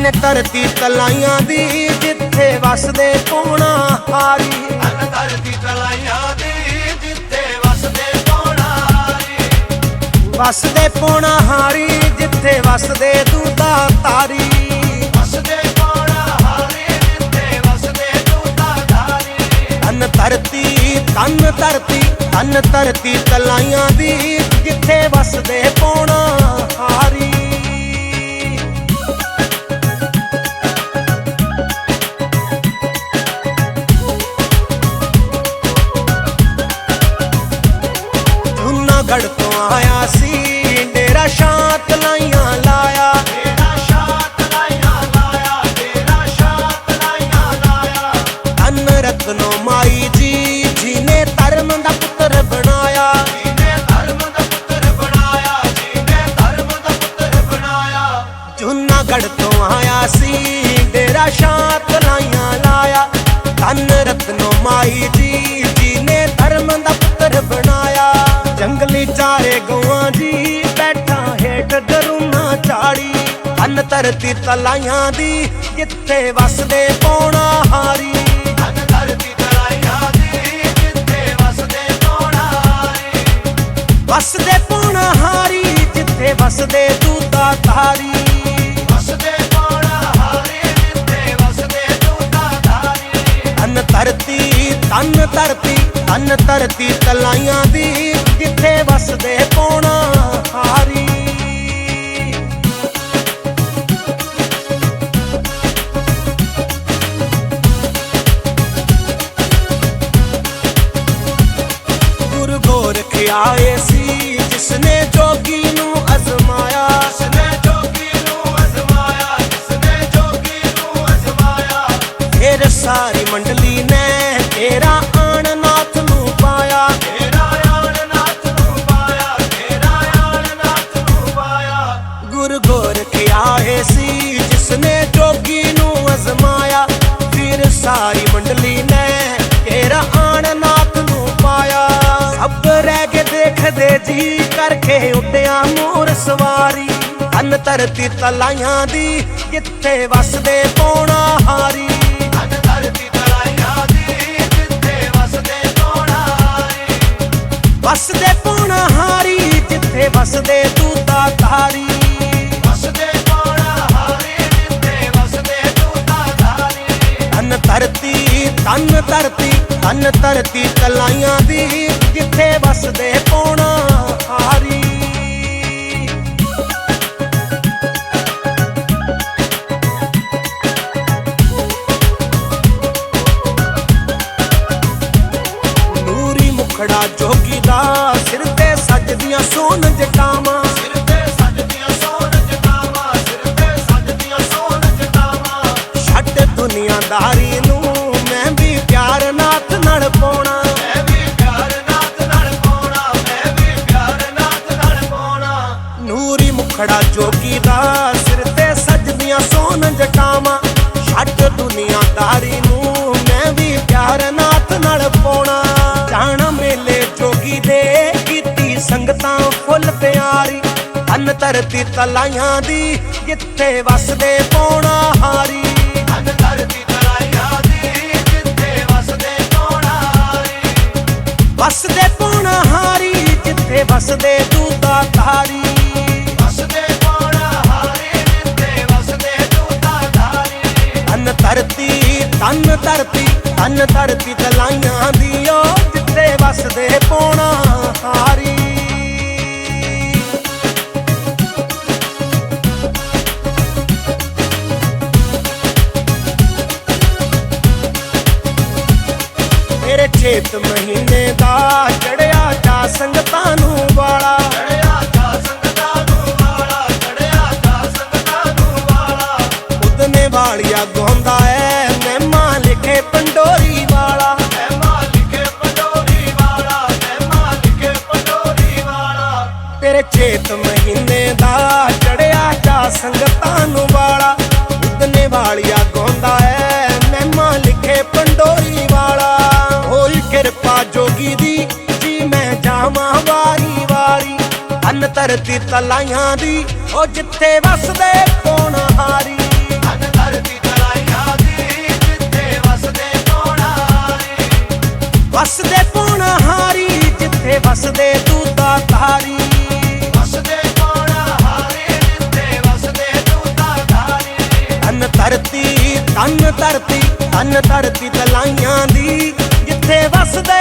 ਅੰਨ ਧਰਤੀ ਤਲਾਈਆਂ ਦੀ ਜਿੱਥੇ ਵਸਦੇ ਪੋਣਾ ਹਾਰੀ। ਅੰਨ ਧਰਤੀ ਤਲਾਈਆਂ ਦੀ ਜਿੱਥੇ ਵਸਦੇ ਪੌਣਾਰੀ ਵਸਦੇ ਪੋਣਾ ਹਾਰੀ ਜਿੱਥੇ ਵਸਦੇ ਦੂਦਾ ਤਾਰੀ। ਵਸਦੇ ਜਿੱਥੇ ਅੰਨ ਧਰਤੀ ਤਨ ਧਰਤੀ ਅੰਨ ਧਰਤੀ ਤਲਾਈਆਂ ਦੀ ਜਿੱਥੇ ਵਸਦੇ ਪੋਣਾ ਹਾਰੀ। ਰਤਨੋ ਮਾਈ ਜੀ ਜੀ ਨੇ ਧਰਮ ਦਾ ਪੁੱਤਰ ਬਣਾਇਆ। ਜੰਗਲੀ ਚਾਰੇ ਗਵਾਂ ਜੀ, ਬੈਠਾ ਹੇਠ ਦਰੂਨਾ ਝਾੜੀ ਅੰਨ ਧਰਤੀ ਤਲਾਈਆਂ ਦੀ, ਜਿੱਥੇ ਵਸਦੇ ਪੌਣਾ ਹਾਰੀ। ਅੰਨ ਧਰਤੀ ਤਲਾਈਆਂ ਦੀ, ਜਿੱਥੇ ਵਸਦੇ ਪੌਣਾਰੀ ਵਸਦੇ ਪੌਣਾ ਹਾਰੀ, ਜਿੱਥੇ ਵਸਦੇ ਅੰਨ ਧਰਤੀ ਤਲਾਈਆਂ ਦੀ ਕਿੱਥੇ ਵਸਦੇ ਪੌਣਾ ਕਰਕੇ ਉੱਡਿਆ ਮੋਰ ਸਵਾਰੀ। ਅੰਨ ਧਰਤੀ ਤਲਾਈਆਂ ਦੀ ਜਿੱਥੇ ਵਸਦੇ ਪੌਣਾ ਹਾਰੀ। ਅੰਨ ਧਰਤੀ ਤਲਾਈਆਂ ਦੀ ਜਿੱਥੇ ਵਸਦੇ ਪੌਣਾ ਹਾਰੀ। ਜਿੱਥੇ ਵਸਦੇ ਧਾਰੀ। ਧਰਤੀ ਤਨ ਧਰਤੀ ਅੰਨ ਧਰਤੀ ਤਲਾਈਆਂ ਦੀ ਜਿੱਥੇ ਵਸਦੇ ਪੌਣਾ ਜੋਗੀ ਦਾ ਸਿਰ ਤੇ ਸਜਦੀਆਂ ਸੋਨ ਜਟਾਵਾਂ। ਛੱਡ ਦੁਨੀਆਦਾਰੀ ਨੂੰ ਮੈਂ ਵੀ ਪਿਆਰ ਨਾਤ ਨਾਲ ਪਾਉਣਾ। ਜਾਣਾ ਮੇਲੇ ਜੋਗੀ ਦੇ ਕੀਤੀ ਸੰਗਤਾਂ ਫੁੱਲ ਪਿਆਰੀ ਅੰਨ ਧਰਤੀ ਤਲਾਈਆਂ ਦੀ ਜਿੱਥੇ ਵਸਦੇ ਪੌਣਾ ਹਾਰੀ। ਅੰਨ ਧਰਤੀ ਤਲਾਈਆਂ ਦੀ ਜਿੱਥੇ ਵਸਦੇ ਪੌਣਾਰੀ ਵਸਦੇ ਪੌਣਾ ਹਾਰੀ, ਜਿੱਥੇ ਵਸਦੇ ਦੂਦਾ ਤਾਰੀ। ਵਸਦੇ ਤਨ ਧਰਤੀ ਤਨ ਧਰਤੀ ਤਲਾਈਆਂ ਦੀ ਓ ਜਿੱਥੇ ਵਸਦੇ ਪੋਣਾ ਹਾਰੀ। ਤੇਰੇ ਚੇਤ ਮਹੀਨੇ ਦਾ ਚੜਿਆ ਜਾ ਸੰਗਤਾਂ ਨੂੰ ਤੇਰੇ ਚੇਤ ਮਹੀਨੇ ਦਾ ਚੜਿਆ ਜਾ ਸੰਗਤਾਂ ਨੂੰ ਵਾਲਾ। ਉਦਨੇ ਵਾਲੀਆ ਗਾਉਂਦਾ ਐ ਮਹਿਮਾ ਲਿਖੇ ਪੰਡੋਰੀ ਵਾਲਾ। ਹੋਈ ਕਿਰਪਾ ਜੋਗੀ ਦੀ ਜੀ ਮੈਂ ਜਾਵਾਂ ਵਾਰੀ ਵਾਰੀ। ਅੰਨ ਧਰਤੀ ਤਲਾਈਆਂ ਦੀ, ਉਹ ਜਿੱਥੇ ਵਸਦੇ ਪੋਣਾ ਧੰਨ ਧਰਤੀ ਧੰਨ ਧਰਤੀ ਤਲਾਈਆਂ ਦੀ ਜਿੱਥੇ ਵਸਦੇ